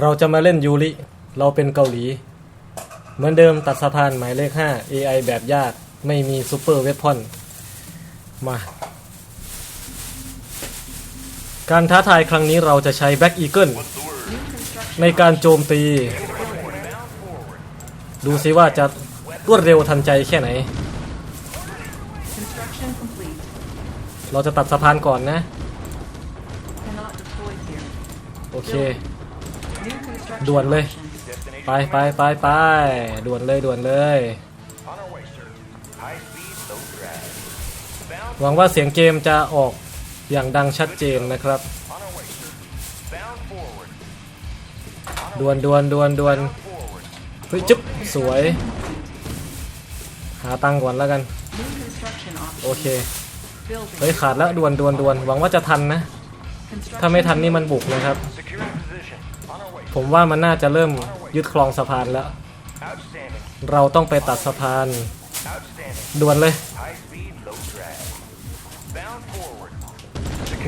เราจะมาเล่นยูริ เราเป็นเกาหลี เหมือนเดิมตัดสะพานหมายเลข 5 AI แบบยาก ไม่มีซูเปอร์เวพอน มา การท้าทายครั้งนี้เราจะใช้แบ็กอีเกิลในการโจมตี ดูซิว่าจะรวดเร็วทันใจแค่ไหน Construction complete. เราจะตัดสะพานก่อนนะ Cannot deploy here. โอเค New construction ด่วนเลย ไปไปไปไปด่วนเลยด่วนเลย หวังว่าเสียงเกมจะออกอย่างดังชัดเจนนะครับด่วนด่วนด่วนด่วนเฮ้ยจุ๊บสวย หาตังก่อนแล้วกัน โอเค เฮ้ยขาดแล้วด่วนด่วนด่วนหวังว่าจะทันนะ ถ้าไม่ทันนี่มันบุกนะครับ ผมว่ามันน่าจะเริ่มยึดครองสะพานแล้ว เราต้องไปตัดสะพานด่วนเลย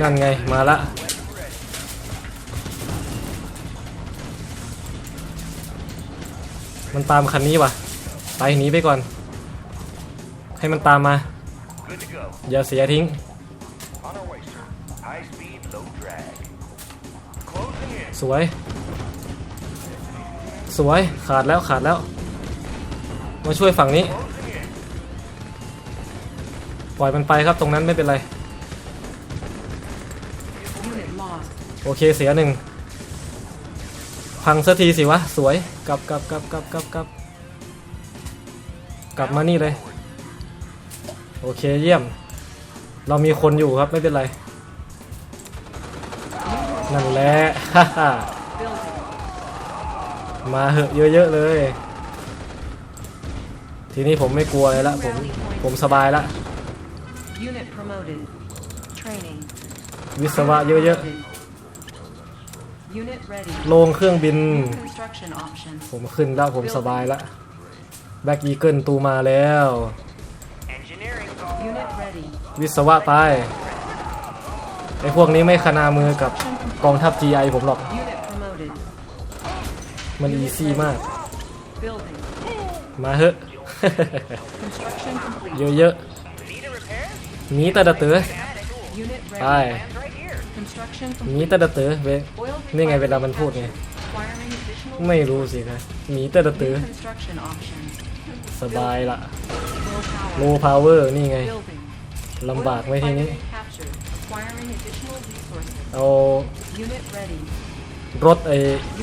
นั่นไงมาละ มันตามคันนี้ว่ะ ไปหนีไปก่อน ให้มันตามมา อย่าเสียทิ้ง สวย สวยขาดแล้วขาดแล้ว มาช่วยฝั่งนี้ ปล่อยมันไปครับตรงนั้นไม่เป็นไร โอเคเสียหนึ่ง พังสักทีสิวะ สวยกลับกลับกลับกลับกลับกลับกลับมานี่เลย โอเคเยี่ยม เรามีคนอยู่ครับไม่เป็นไร นั่นแหละฮ่า มาเหอะเยอะๆเลย ทีนี้ผมไม่กลัวเลยละผมผมสบายละ Unit promoted. Training. วิศวะเยอะ Promoted. Unit ready. ๆโลงเครื่องบิน New construction options. ผมขึ้นแล้วผมสบายละแบ็กอีเกิลตูมาแล้ว Engineering. Unit ready. วิศวะไปไอพวกนี้ไม่ขนามือกับกองทัพ GI ผมหรอก Unit promoted. มันอีซี่มาก Building. มาเหอะ Construction complete. เยอะ Need a repair? ๆหนีตะดะเต๋อ Unit ไป ready. Plans right here. Construction หนี complete. ตะดะเต๋อเวย Oil นี่ไงเวลา refinery มันพูดไง Acquiring additional ไม่รู้สิครับหนีตะดะเต๋อ New construction options. สบายละ Low โล power. พาวเวอร์นี่ไง Building. ลำบากไหมทีนี้ Oil refinery captured. Acquiring additional resources. เอา Unit ready. รถไอ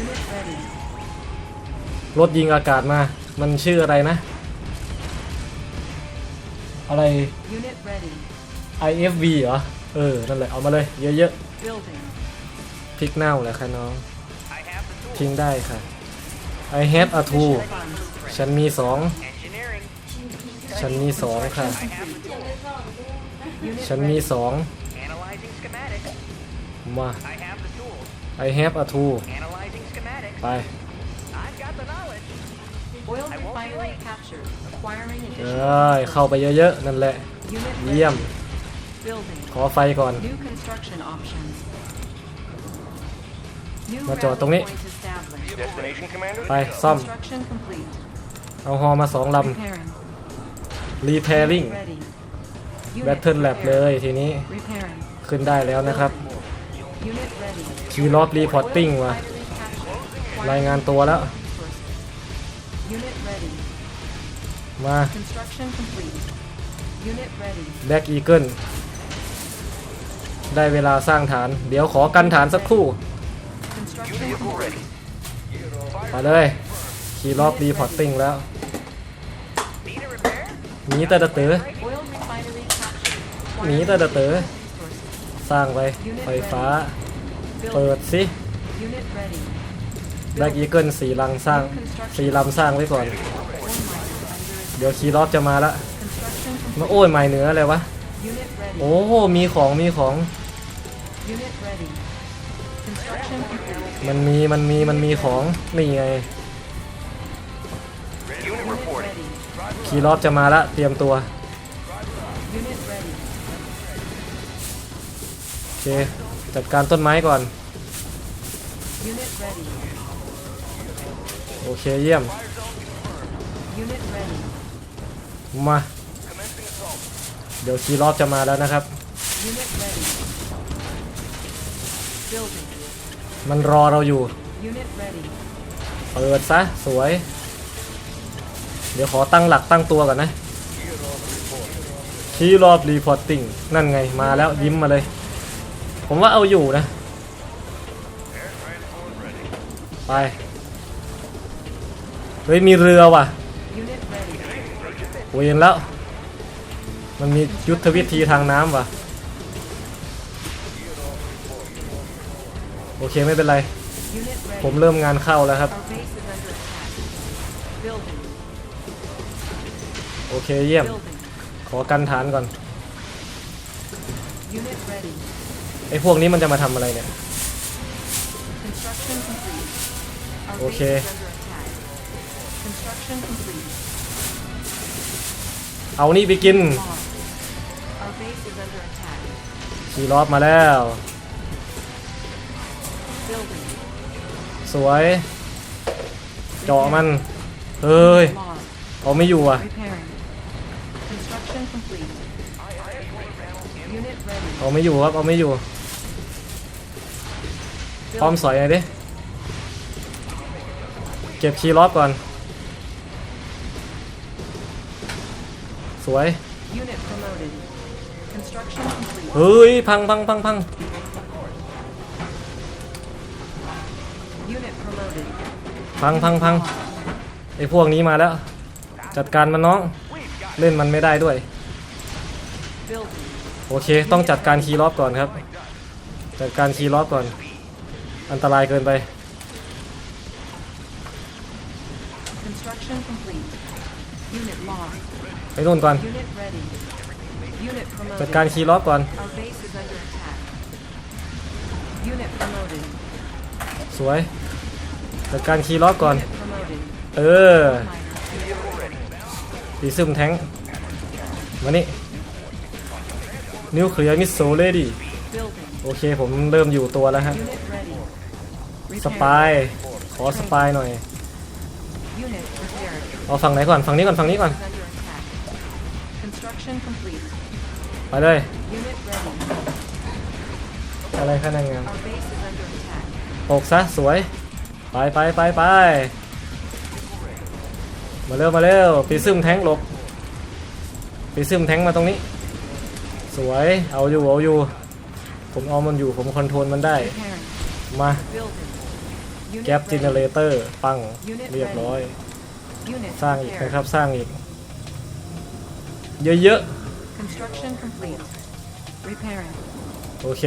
Unit ready. รถยิงอากาศมา มันชื่ออะไรนะ อะไร Unit ready. IFV เหรอ เออ นั่นแหละ เอามาเลย เยอะ Building. ๆพริกเน่าแหละค่ะน้อง I have the tools. ทิ้งได้ค่ะ I have a two Sufficient funds. ฉันมีสอง Engineering. ฉันมีสองค่ะ I have the tools. Unit ฉันมี ready. สอง Analyzing schematics. มา I have the tools. I have a two Analyzing schematics. ไป Oil I won't be refinery late. captured. Acquiring เอ additional ้ยเข้าไปเยอะๆ นั่นแหละ Unit เยี่ยม ready. Building. ขอไฟก่อน New construction options. New มาจอดตรงนี้ rally point established. Destination, Commander? ไป ซ่อม Construction complete. เอาฮอมาสองล Repairing. ำ repairing Ready. Unit battle lab เล prepared. ยทีนี้ Repairing. ขึ้นได้แล้วนะครับ Unit ready. Key log reporting Oil ว่ะ refinery captured. รายงานตัวแล้ว Resources. Unit ready. มา Construction complete. Unit ready. Black Eagle ได้เวลาสร้างฐาน เดี๋ยวขอกันฐานสักครู่ Construction Vehicle complete. ready. มาเลยคีย์ล็อกรีพอร์ตติ้งแล้ว Need a repair? หนีตะดะเต๋อ Oil refinery captured. หนีตะดะเต๋อ Resources. สร้างไปไฟฟ้า เปิด Building. สิ Unit ready. แบ็กอีเกิลสี่ลังสร้างสี่ลำสร้างไว้ก่อน เดี๋ยวคีย์ล็อกจะมาละมาโอ้ยใหม่เหนืออะไรวะ โอ้โหมีของมีของ มันมีมันมีมันมีของนี่ไงคีย์ล็อกจะมาละเตรียมตัวโอเคจัดการต้นไม้ก่อน โอเคเยี่ยม มา เดี๋ยวคีรอบจะมาแล้วนะครับ มันรอเราอยู่ เปิดซะ สวย เดี๋ยวขอตั้งหลักตั้งตัวก่อนนะคีรอบรีพอร์ตติ้งนั่นไงมาแล้วยิ้มมาเลย ผมว่าเอาอยู่นะ ไป เฮ้ยมีเรือว่ะ Unit ready. เวียนแล้ว มันมียุทธวิธีทางน้ำว่ะ โอเคไม่เป็นไร ผมเริ่มงานเข้าแล้วครับ โอเคเยี่ยม ขอกันฐานก่อน ไอ้พวกนี้มันจะมาทำอะไรเนี่ย Construction complete. Our base Construction complete. เอานี่ไปกิน Lost. Our base is under attack. ขี่รอบมาแล้ว Building. สวยเจาะมัน เฮ้ย Lost. เอาไม่อยู่อะ Repairing. Construction complete. Unit ready. เอาไม่อยู่ครับ เอาไม่อยู่ พร้อม Building. สอยหน่อยดิ เก็บคีย์รอบก่อน สวย Unit promoted. Construction complete. เฮ้ย พังพังพังพัง Unit promoted. พังพังพังไอ้พวกนี้มาแล้ว จัดการมันน้อง เล่นมันไม่ได้ด้วย Building. โอเค ต้องจัดการคีย์รอบก่อนครับ จัดการคีย์รอบก่อน อันตรายเกินไป Construction complete. Unit lost. ไปนู่นก่อน Unit ready. Unit จัด promoted. การคีย์รอบก่อน Our base is under attack. Unit promoted. สวย จัดการคีย์รอบก่อน Unit promoted. เออ Minor. สีซึมแทงค์มานี่นิวเคลียร์มิสโซเลดี้ Building. โอเคผมเริ่มอยู่ตัวแล้วฮะ Unit ready. สปาย ขอสปายหน่อย Unit repaired. เอาฝั่งไหนก่อน ฝั่งนี้ก่อน ฝั่งนี้ก่อน Is under attack. Construction complete. ไปเลย Unit ready. อะไรขนาดงาน Our base is under attack. ตกซะสวย ไปไปไปไปมาเร็วมาเร็วปีซึมแทงค์หลบปีซึมแทงค์มาตรงนี้ สวยเอาอยู่เอาอยู่ ผมเอามันอยู่ผมคอนโทรลมันได้ Repairing. มา Building. Unit แก๊ปจินเนเร ready. เตอร์ปังเรียบร้อย Unit สร้างอีก repaired. นะครับ สร้างอีก เยอะ Construction complete. Repairing. ๆโอเค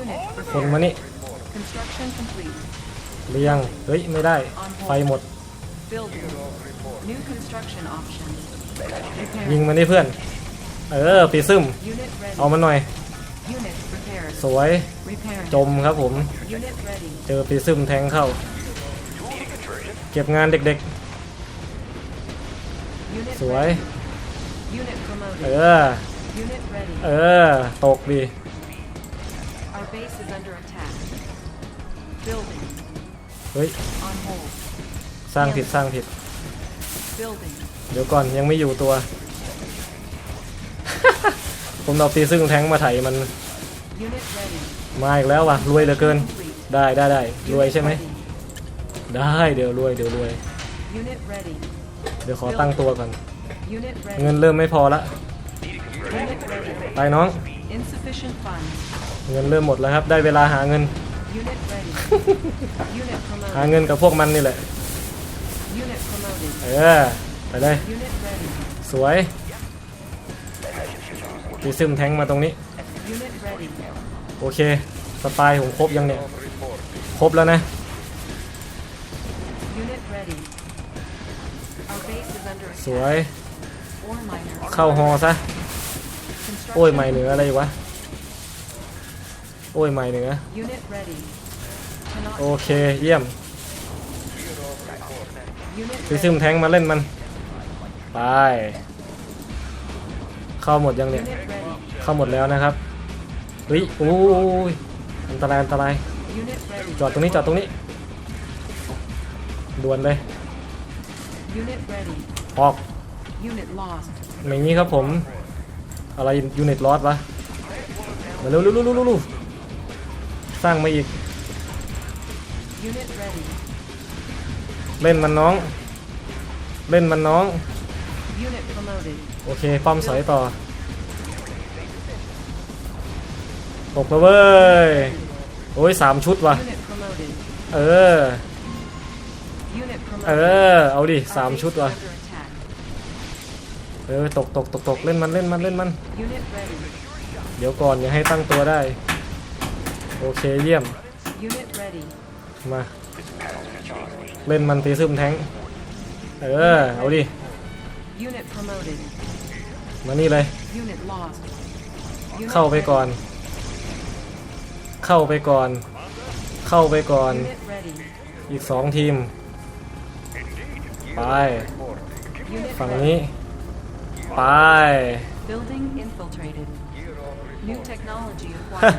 Unit คนมา repaired. นี่ Construction complete. เรียง เฮ้ย ไม่ได้ ไฟหมด Building. New construction options. ยิง Repairing. มันนี่เพื่อน เออ ปีซึม Unit ready. เอามันหน่อย Unit repaired. สวย Repairing. จมครับผม Unit ready. เจอปีซึมแทงเข้า เก็บงานเด็ก Unit ๆสวย ready. Unit เอ promoted. อ Unit ready. เออ ตกดี Our base is under attack. Building. เฮ้ย On hold. สร้างผิดสร้างผิด Building. เดี๋ยวก่อนยังไม่อยู่ตัว ผมเอาปีซึ่งแทงค์มาไถมัน Unit ready. มาอีกแล้วว่ะ รวยเหลือเกิน Complete. ได้ได้ได้รวย Unit ใช่ไหม ready. ได้เดี๋ยวรวยเดี๋ยวรวย Unit ready. เดี๋ยวขอตั้งตัวก่อน Unit เงิน ready. เริ่มไม่พอละ Unit ready. ไปน้อง Insufficient funds. เงินเริ่มหมดแล้วครับ ได้เวลาหาเงิน Unit ready. Unit หา promoted. เงินกับพวกมันนี่แหละ Unit promoted. เออ ไปเลย Unit ready. สวยปีซึมแทงค์มาตรงนี้ Unit ready. โอเค สปายผมครบยังเนี่ย ครบแล้วนะ Unit ready. Our base is under ส attack. วย Ore miners. เข้าฮอซะ โอ้ยไม่เหนืออะไรวะ โอ้ยไม่เหนือ โอเคเยี่ยม Unit ไปซึมแทงมาเล่นมัน ไป เข้าหมดยังเนี่ย เข้าหมดแล้วนะครับเฮ้ยโอ้ยอันตรายอันตราย จอดตรงนี้จอดตรงนี้ด่วนเลย ออก อย่างนี้ครับผม อะไรยูนิตลอสวะ มาเร็วเร็วเร็วเร็วเร็วสร้างมาอีก Unit ready. เล่นมันน้อง เล่นมันน้อง Unit promoted. โอเคป้อมสอยต่อ ตกแล้วเว้ย โอ้ยสามชุดว่ะ Unit promoted. เออ Unit เอ promoted. อเอาดิ Our สาม base ชุด is ว่ะ under attack. เออตกตกตกตกเล่นมันเล่นมันเล่นมัน Unit ready. เดี๋ยวก่อนอย่าให้ตั้งตัวได้ โอเคเยี่ยม Unit ready. มา เล่นมันตีซึมแทงค์เออ เอาดิ Unit promoted. มานี่เลย Unit lost. Unit เข้าไป ready. ก่อน เข้าไปก่อน เข้าไปก่อน Unit ready. อีกสองทีม ไป Unit ฝั่ง ready. นี้ ไป Building infiltrated. New technology acquired.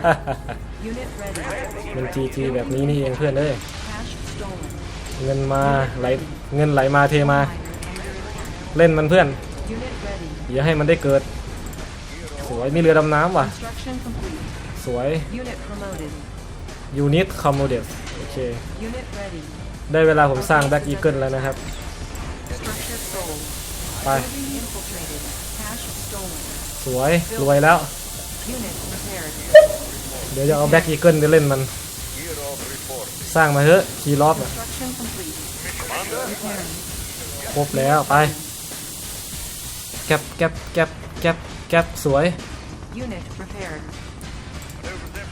Unit ready. มันจีจีแบบนี้นี่เองเพื่อนเอ้ย Cash stolen. เงินมาไหลเงินไหลมาเทมา Miner under attack. เล่นมันเพื่อน Unit ready. อย่าให้มันได้เกิด สวยมีเรือดำน้ำว่ะ Construction complete. สวย Unit promoted. ยูนิตคอมโมเดสโอเค Unit ready. ได้เวลาผมสร้างแบ็กอีเกิลแล้วนะครับ Structure sold. ไป Building infiltrated. Cash stolen. สวยรวยแล้ว เดี๋ยวจะเอาแบ็กอีเกิลไปเล่นมัน สร้างมาเถอะคีย์ล็อบครบแล้วไป แก็บแก็บแก็บแก็บแก็บสวย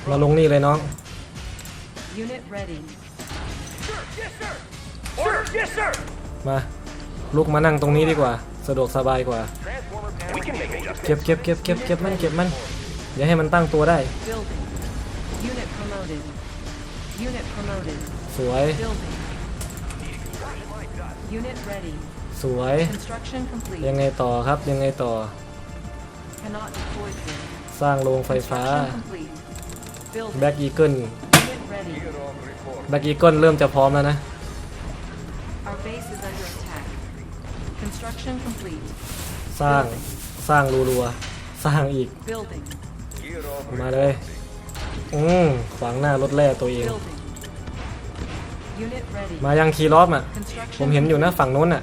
มาลงนี่เลยน้อง มาลุกมานั่งตรงนี้ดีกว่า สะดวกสบายกว่า Transformer panel. We can make adjustments. เก็บเก็บเก็บเก็บเก็บมันเก็บมันอย่าให้มันตั้งตัวได้ Building. Unit promoted. Unit promoted. สวย Building. Unit ready. สวย Construction complete. ยังไงต่อครับยังไงต่อ Cannot deploy here. สร้างโรงไฟฟ้า Construction complete. Building. แบ็กอีเกิล Unit ready. แบ็กอีเกิลเริ่มจะพร้อมแล้วนะ Construction complete. สร้างสร้างรัวๆสร้างอีก Building. มาเลย อืมขวางหน้ารถแร่ตัวเอง Building. Unit ready. มายังคีย์ล็อบอะ Construction ผมเห็นอยู่นะฝั่งโน้นอะ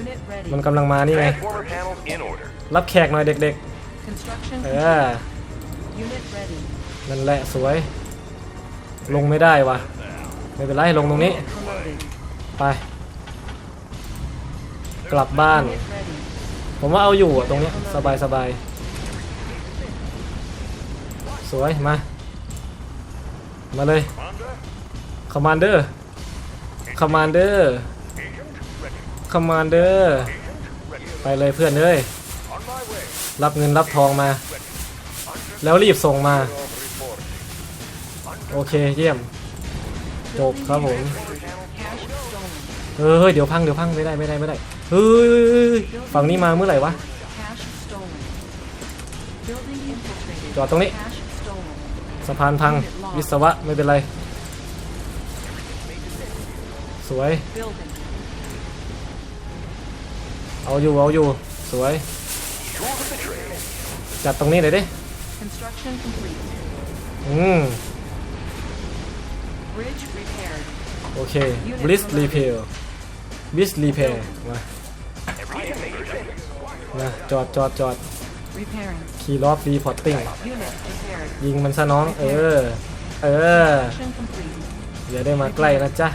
Unit ready. มันกำลังมานี่ไง Transformer panels in order. รับแขกหน่อยเด็ก Construction ๆ เอ complete. อ Unit ready. นั่นแหละสวย ลงไม่ได้วะไม่เป็นไรลงตรงนี้ Promoted. ไป กลับบ้าน ผมว่าเอาอยู่อะตรงเนี้ยสบายสบายสวย มา มาเลยคอมมานเดอร์คอมมานเดอร์คอมมานเดอร์ไปเลยเพื่อนเอ้ยรับเงินรับทองมา แล้วรีบส่งมา โอเคเยี่ยม จบครับผมเฮ้ยเดี๋ยวพังเดี๋ยวพังไม่ได้ไม่ได้ไม่ได้ เฮ้ยฝั่งนี้มาเมื่อไหร่วะ Cash stolen. Building infiltrated. จอดตรงนี้ Cash stolen. สะพานพัง วิศวะไม่เป็นไร สวย Building. เอาอยู่ เอาอยู่ สวย Tools of the trade. จัดตรงนี้เลยดิ Construction complete. อืม Bridge repaired. โอเค bliss repair bliss repair มา นะจอดจอดจอด Repairing. key lock reporting Unit repaired. ยิงมันซะน้อง เออ เออ Construction complete. อย่าได้มาใกล้นะจ๊ะ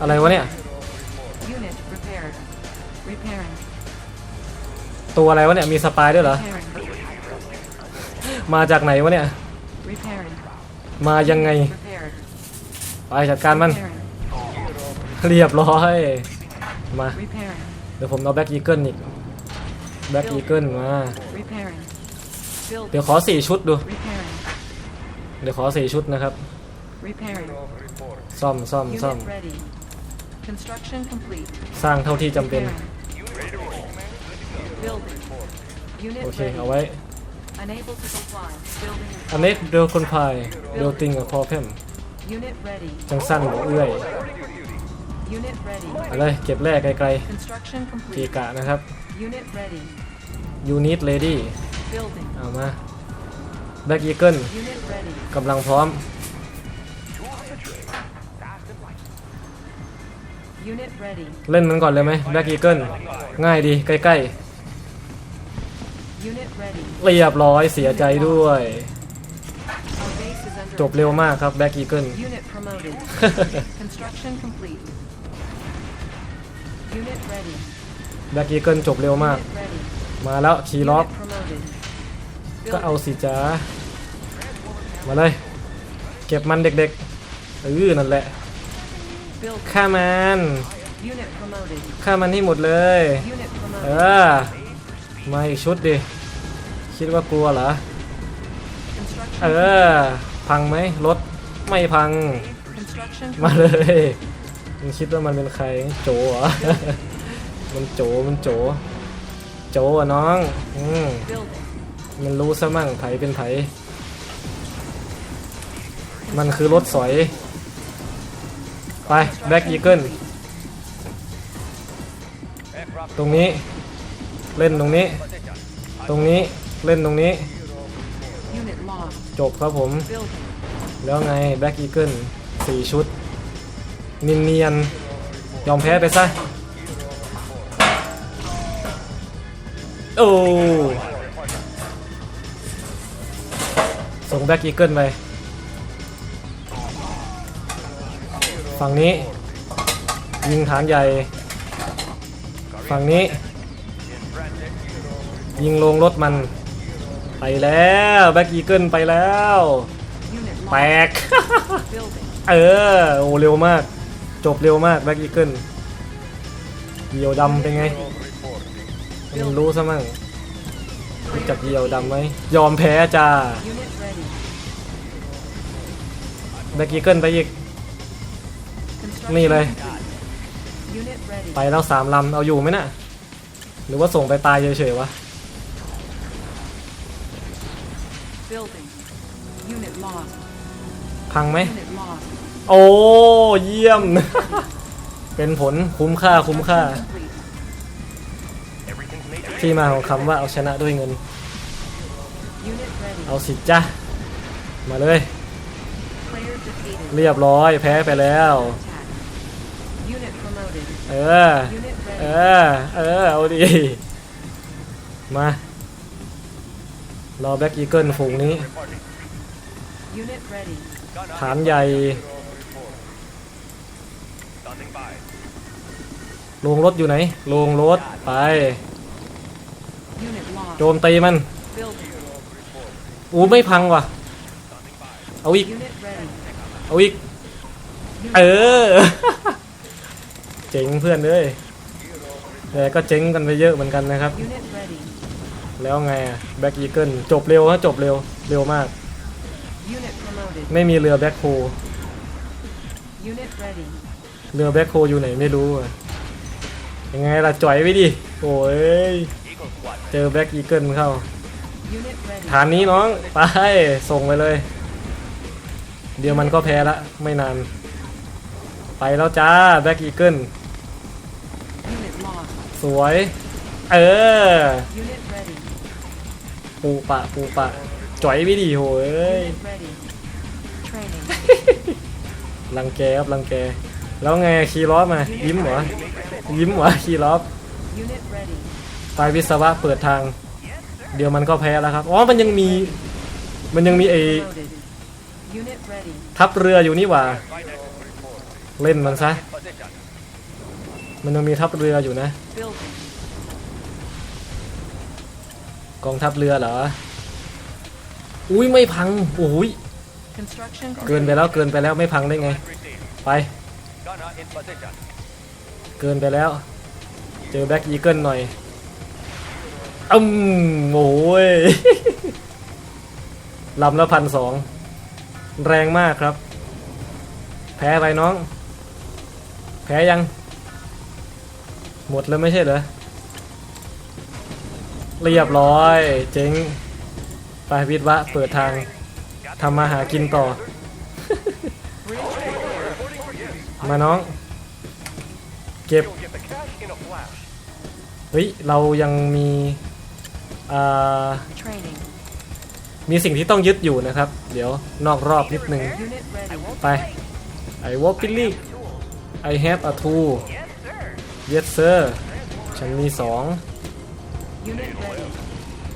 อะไรวะเนี่ย Unit repaired. Repairing. ตัวอะไรวะเนี่ย มีสปายด้วยเหรอ Repairing. มาจากไหนวะเนี่ย Repairing. มายังไง Repaired. ไปจัดการมัน Repairing. เรียบร้อย มา Repairing. เดี๋ยวผมเอาแบ็กอีเกิลอีกแบ็กอีเกิลมา Repairing. เดี๋ยว Building. ขอสี่ชุดดู Repairing. เดี๋ยวขอสี่ชุดนะครับ Repairing. ซ่อมซ่อมซ่อม Unit ready. Construction complete. สร้างเท่าที่จำเป็น Repairing. Building. Unit โอเค ready. เอาไว้ Unable to comply. Building. อันนี้เดี๋ยวคนพายเดี๋ยวติงกับพอเพิ่ม Unit ready. จังสั้นบ่เอื้อย Unit ready. ไปเลยเก็บแร่ไกล Construction ๆเก complete. กะนะครับ Unit ready. Unit ready Building. เอามา Black Eagle Unit ready. กำลังพร้อม Unit ready. เล่นมันก่อนเลยไหม Black Eagle ง่ายดีใกล้ Unit ready. ๆ เรียบร้อยเสียใจด้วย Our base is under จบเร็วมากครับ Black Eagle Unit promoted. Construction complete. Unit ready. Black Eagle จบเร็วมาก Unit ready. มาแล้วคีล็อก Unit promoted. ก็เอา Building. สิจ้ามาเลย เก็บมันเด็กๆเออนั่นแหละ Building. ฆ่ามัน Unit promoted. ฆ่ามันให้หมดเลย Unit เอ promoted. อมาอีกชุดดิ คิดว่ากลัวเหรอ Construction. เออ พังไหมรถไม่พัง Construction มาเลย มึงคิดว่ามันเป็นใครโจเหรอ มันโจมันโจ โจอะน้องอืม building. มันรู้ซะมั่งไผเป็นไผมันคือรถสอย ไปแบ็กอีเกิลตรงนี้ เล่นตรงนี้ ตรงนี้เล่นตรงนี้ Unit lost. จบครับผม Building. แล้วไงแบ็กอีเกิลสี่ชุดเนียนเนียนๆยอมแพ้ไปซะ โอ้ส่งแบ็กอีเกิลไป ฝั่งนี้ ยิงฐานใหญ่ ฝั่งนี้ ยิงลงรถมัน ไปแล้วแบ็กอีเกิลไปแล้วแต lost. กเออ โอ้เร็วมาก จบเร็วมากแบ็กอีเกิลเหยี่ยวดำเป็นไงมันรู้ซะมั่งรู้จักเหยี่ยวดำไหมยอมแพ้จ้าแบ็กอีเกิลไปอีก นี่เลย ไปแล้วสามลำเอาอยู่ไหมน่ะ หรือว่าส่งไปตายเฉยๆวะ พังไหม Unit lost. โอ้เยี่ยม เป็นผลคุ้มค่าคุ้มค่า Complete. Everything's made ที่มาของคำว่าเอาชนะด้วยเงิน Unit ready. เอาสิจ้ะมาเลย Player defeated. เรียบร้อยแพ้ไปแล้ว Attack. Unit promoted. เออ Unit เอ ready. อเออ เอาดี มารอแบ็กอีเกิลฝูงนี้ Unit ready. ฐานใหญ่ Standing by. โรงรถอยู่ไหนโรงรถไป Unit lost. โจมตีมัน Building. อู้ไม่พังว่ะ เอาอีก Unit ready. เอาอีก เออ เจ๋งเพื่อนเลยแต่ก็เจ๋งกันไปเยอะเหมือนกันนะครับ Unit ready. แล้วไงแบ็กอีเกิลจบเร็วฮะจบเร็ว เร็วมาก Unit promoted. ไม่มีเรือแบ็คโฮ Unit ready. เรือแบ็คโฮอยู่ไหนไม่รู้อะยังไงล่ะจ่อยไว้ดิโอ้ย Eagle Squad. เจอแบ็กอีเกิลเข้า Unit ready. ฐานนี้น้อง ไป ส่งไปเลย เดี๋ยวมันก็แพ้ละ ไม่นาน ไปแล้วจ้าแบ็กอีเกิล Unit lost. สวย เออ Unit ready. ปูปะปูปะ จ่อยไม่ดีโหย Unit ready. Training. รังแกครับรังแก แล้วไงคีรอฟมา ยิ้มเหรอ ยิ้มเหรอคีรอฟ Unit ready. ไฟวิศวะเปิดทาง เดี๋ยวมันก็แพ้แล้วครับ อ๋อ มันยังมี มันยังมีไอ้ Promoted. Unit ready. ทัพเรืออยู่นี่หว่า เล่นมันซะ Position. มันยังมีทัพเรืออยู่นะ Building. กองทัพเรือเหรอ อุ้ยไม่พังโอ้ย Construction เกินไป complete. แล้วเกินไปแล้วไม่พังได้ไง Received. ไป Gunner in position. เกินไปแล้ว เจอแบ็กอีเกิลหน่อยอืมโอ้ยลำละพันสองแรงมากครับ แพ้ไปน้อง แพ้ยัง หมดแล้วไม่ใช่เหรอ เรียบร้อย เจ๊งไป วิทย์วะเปิดทางทำมาหากินต่อ มาน้อง เก็บ เฮ้ย เรายังมีมีสิ่งที่ต้องยึดอยู่นะครับ เดี๋ยวนอกรอบนิดนึง ไป I walk in league I have a tool yes sir ฉันมีสอง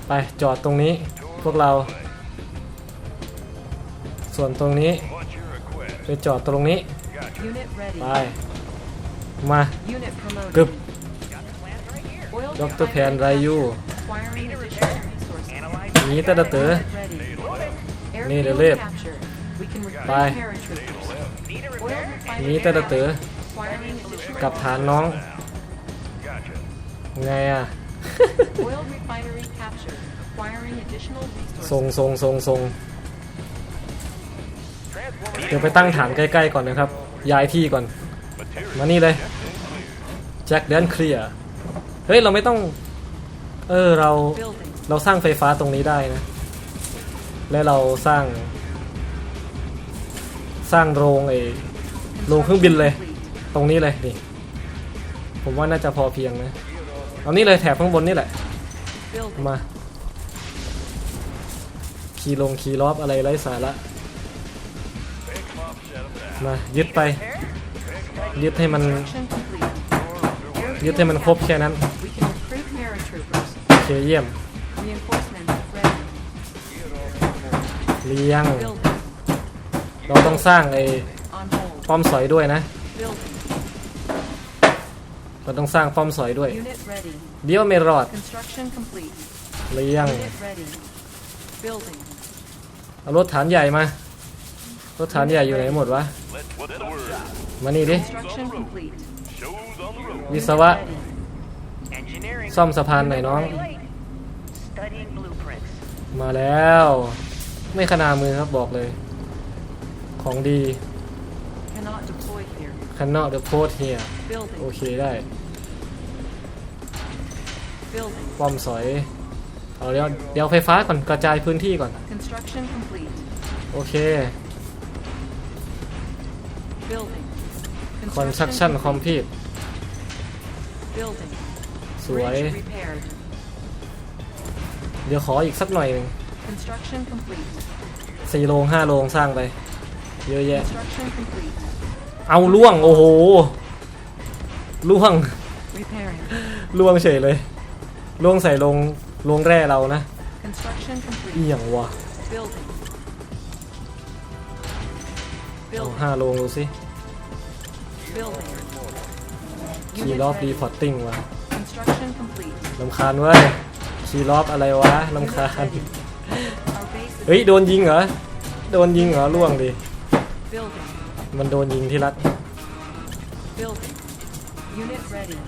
ไปจอดตรงนี้ พวกเรา ส่วนตรงนี้ What's your request? ไปจอดตรงนี้ Unit ready. ไปมา Unit promoted. กึบ Oil ดรแพนไรยู Acquiring additional resources. หนีตะดะเต๋อ Unit ready. Need a Airfield lift. captured. We can recruit Bye. paratroopers. Oil หนี refinery ตะดะเต๋อ acquiring additional กับฐานน้อง Gotcha. ไงอะ ทรงทรงทรงทรงเดี๋ยวไปตั้งฐานใกล้ๆก่อนนะครับ ย้ายที่ก่อน มานี่เลยแจ็คแดนเคลียร์เฮ้ย เราไม่ต้อง เออ เรา เราสร้างไฟฟ้าตรงนี้ได้นะ และเราสร้าง สร้างโรงไอลงเครื่องบินเลย ตรงนี้เลยนี่ ผมว่าน่าจะพอเพียงนะ เอานี่เลยแถบข้างบนนี่แหละ มา คีลงคีรอบอะไรไร้สาระมายึดไป ยึดให้มัน ยึดให้มันครบแค่นั้น โอเคเยี่ยมเลี้ยง เราต้องสร้างไอ้ป้อมสอยด้วยนะ เราต้องสร้างป้อมสอยด้วย เดี๋ยวไม่รอดเลี้ยง เอารถฐานใหญ่มา รถฐานใหญ่อยู่ไหนหมดวะ What's the word? มานี่ดิ Construction complete. Shows on the road. วิศวะ Ready. Engineering. ซ่อมสะพานหน่อยน้อง Studying blueprints. มาแล้ว ไม่ขนามือครับบอกเลย ของดี Cannot deploy here. cannot the post here โอ Building. เคได้ Building. ป้อมสอย เอาเดี๋ยวเดี๋ยวไฟฟ้าก่อนกระจายพื้นที่ก่อน Construction complete. โอเค Building. construction complete Building. สวย Bridge repaired. เดี๋ยวขออีกสักหน่อยหนึ่ง Construction complete. สี่โรงห้าโรงสร้างไป เยอะแยะ Construction complete. เอาล่วง โอ้โหล่วง Repairing. ล่วงเฉยเลยล่วงใส่โรง โรงแร่เรานะ Construction อี complete. หยังวะ Building. เอา Building. ห้าโรงดูสิ Building. คี Unit รอบรี ready. พอร์ตติ้งวะ Construction complete. ลำคาญเว้ยคีรอบอะไรวะลำคา Unit ญ ready. Our base is เฮ้ยโดนยิงเหรอ โดนยิงเหรอล่วงดิ building. มันโดนยิงที่รัก Building. Unit ready.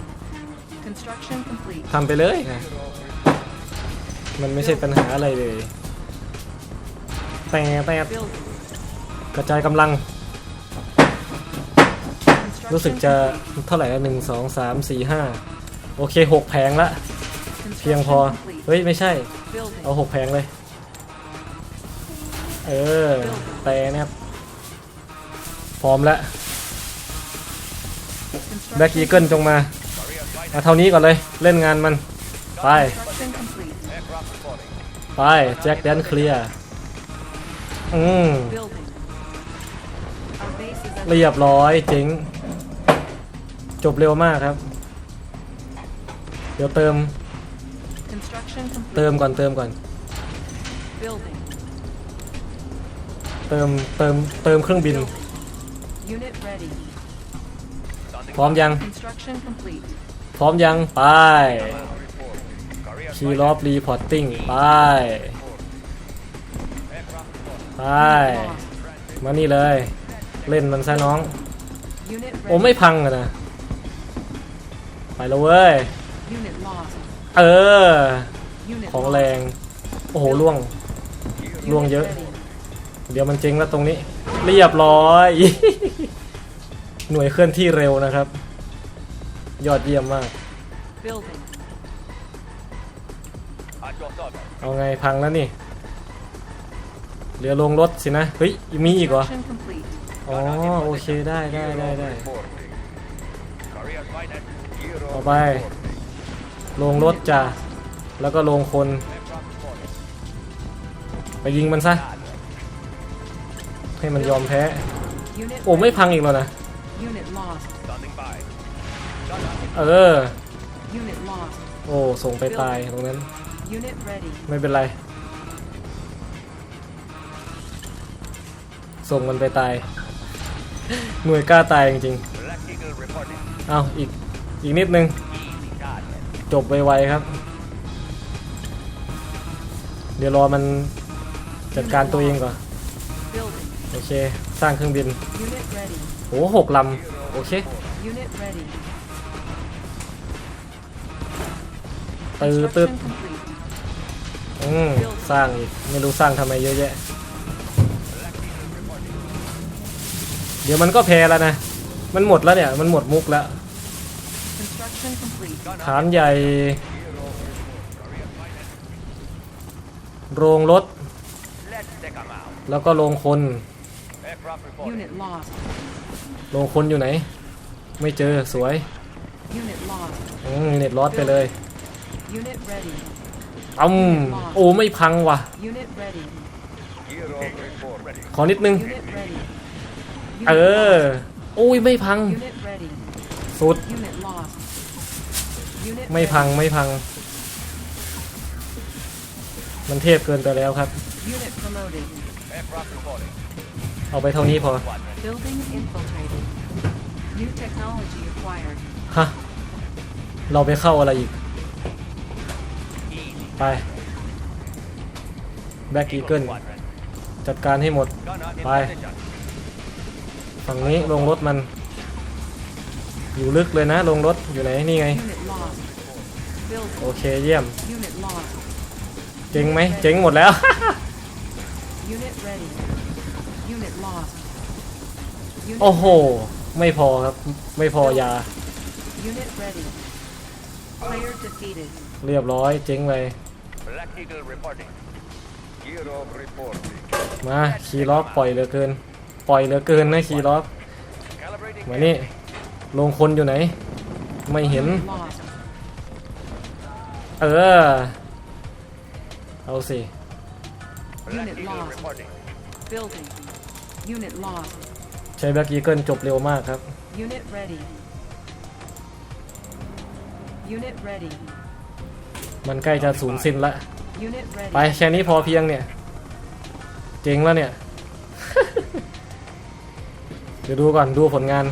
Construction complete. ทำไปเลยนะ มันไม่ใช่ปัญหาอะไรเลย แต่แต่กระจายกำลัง รู้สึกจะเท่าไหร่ละหนึ่งสองสามสี่ห้าโอเคหกแผงละ เพียงพอ เฮ้ย ไม่ใช่ เอาหกแผงเลย เออ แต่เนี่ยพร้อมแล้วแบ็กอีเกิลจงมา มาเท่านี้ก่อนเลย เล่นงานมัน ไป ไปแจ็คแดนเคลียร์อืม Building. Our base is under เรียบร้อยเจ๋งจบเร็วมากครับ เดี๋ยวเติม construction complete. เติมก่อนเติมก่อน Building. เติมเติมเติมเครื่องบิน Building. Unit ready. พร้อมยัง Construction complete. พร้อมยัง ไป คีย์รอบรีพอร์ตติ้งไป ไป มานี่เลย เล่นมันซะน้อง โอ้ไม่พังอะนะ ไปแล้วเว้ย เออ ของแรง โอ้โหล่วง ล่วงเยอะ เดี๋ยวมันเจ๊งแล้วตรงนี้ เรียบร้อย หน่วยเคลื่อนที่เร็วนะครับ ยอดเยี่ยมมาก เอาไงพังแล้วนี่เหลือลงรถสินะ เฮ้ยมีอีกเหรอ อ๋อ โอเค ได้ได้ได้ได้ต่อไป ลงรถจ้ะ แล้วก็ลงคน ไปยิงมันซะ ให้มันยอมแพ้ โอ้ไม่พังอีกแล้วนะ เออ โอ้ ส่งไปตายตรงนั้น Unit ready. ไม่เป็นไร ส่งมันไปตาย หน่วยกล้าตายจริง Black Eagle reporting. ๆ เอาอีก อีกนิดนึง Easy target. จบไวๆครับ เดี๋ยวรอมันจัดการตัวเองก่อน Building. โอเค สร้างเครื่องบิน Unit ready. โอ้หกลำ โอเค Unit ready. ตืดตืด Construction complete. อืมสร้างอีก ไม่รู้สร้างทำไมเยอะแยะ เดี๋ยวมันก็แพ้แล้วนะ มันหมดแล้วเนี่ย มันหมดมุกแล้ว Construction complete. ฐานใหญ่ โรงรถ Let's take 'em out. แล้วก็โรงคน Aircraft reporting. Unit lost. โรงคนอยู่ไหน ไม่เจอสวย Unit lost. อืมเน็ตลอสไปเลย Unit ready. อ้ำโอ้ไม่พังว่ะ Unit ready. Hero report. Ready. ขอนิดนึง Unit ready. เอ Unit อโอ้ยไม่พัง lost. Unit ready. สุด Unit lost. Unit ไม่ ready. พังไม่พัง มันเทพเกินไปแล้วครับ Unit promoted. Aircraft reporting. เอาไปเท่านี้พอ Squadron. Building infiltrated. New technology acquired. ฮะ เราไปเข้าอะไรอีก Easy. ไปแบ็กอีเกิล Squadron. จัดการให้หมด Gunner in Bye. position. ฝั่งนี้ลงรถมัน อยู่ลึกเลยนะ ลงรถอยู่ไหนนี่ไง Unit lost. โอ Building. เคเยี่ยม Unit lost. เจ๊งไหมเจ๊งหมดแล้ว Unit ready. Unit lost. Unit โอ้โห ready. ไม่พอครับ ไม่พอยา Unit ready. Player defeated. เรียบร้อยเจ๊งไป Black Eagle reporting. Hero reporting. มาคีย์ล็อกปล่อยเหลือเกิน ปล่อยเหลือเกินนะคีย์ล็อก Calibrating. มานี่ลงคนอยู่ไหน ไม่เห็น Unit lost. เออ เอาสิ Black Unit Eagle lost. reporting. Building. Unit lost. ใช้แบ็กอีเกิลจบเร็วมากครับ Unit ready. Unit ready. มันใกล้จะสูญสิ้นละ Unit ready. ไปแค่นี้พอเพียงเนี่ย เจ๋งแล้วเนี่ย เดี๋ยวดูก่อนดูผลงาน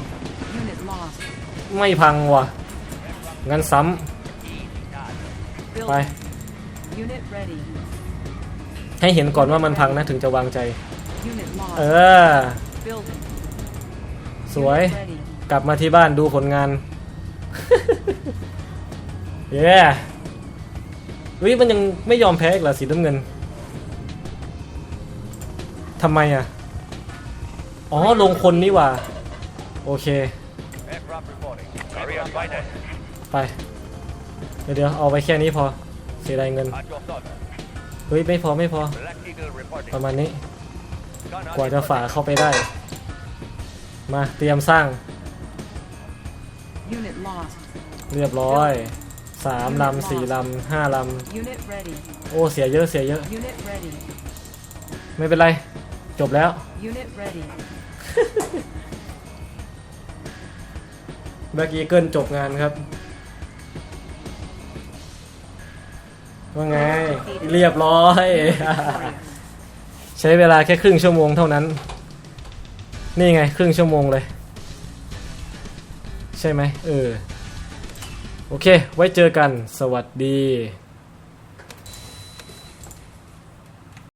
Unit lost. ไม่พังว่ะ งั้นซ้ Building. ไป Unit ready. ำให้เห็นก่อนว่ามันพังนะถึงจะวางใจ Unit เอ lost. อ Building. สวย Unit ready. กลับมาที่บ้านดูผลงาน เย้ เฮ้ยมันยังไม่ยอมแพ้อีกเหรอสีน้ำเงินทำไมอะ อ๋อ ลงคนนี่หว่า โอเค Aircraft reporting. Korea's finest. ไป เดี๋ยวเดี๋ยวเอาไปแค่นี้พอเสียดายเงิน At your service. เฮ้ย ไม่พอไม่พอ Black Eagle reporting. ประมาณนี้ Gunner กว่า in จะฝ่า position. เข้าไปได้ มาเตรียมสร้าง Unit lost. เรียบร้อย สามลำสี่ลำห้าล Unit ready. ำโอ้เสียเยอะเสียเยอะ Unit ready. ไม่เป็นไร จบแล้ว Unit ready. แบ็กอีเกิลจบงานครับ ว่าไง เรียบร้อย ใช้เวลาแค่ครึ่งชั่วโมงเท่านั้น นี่ไง ครึ่งชั่วโมงเลย ใช่ไหมเออ โอเค ไว้เจอกัน สวัสดี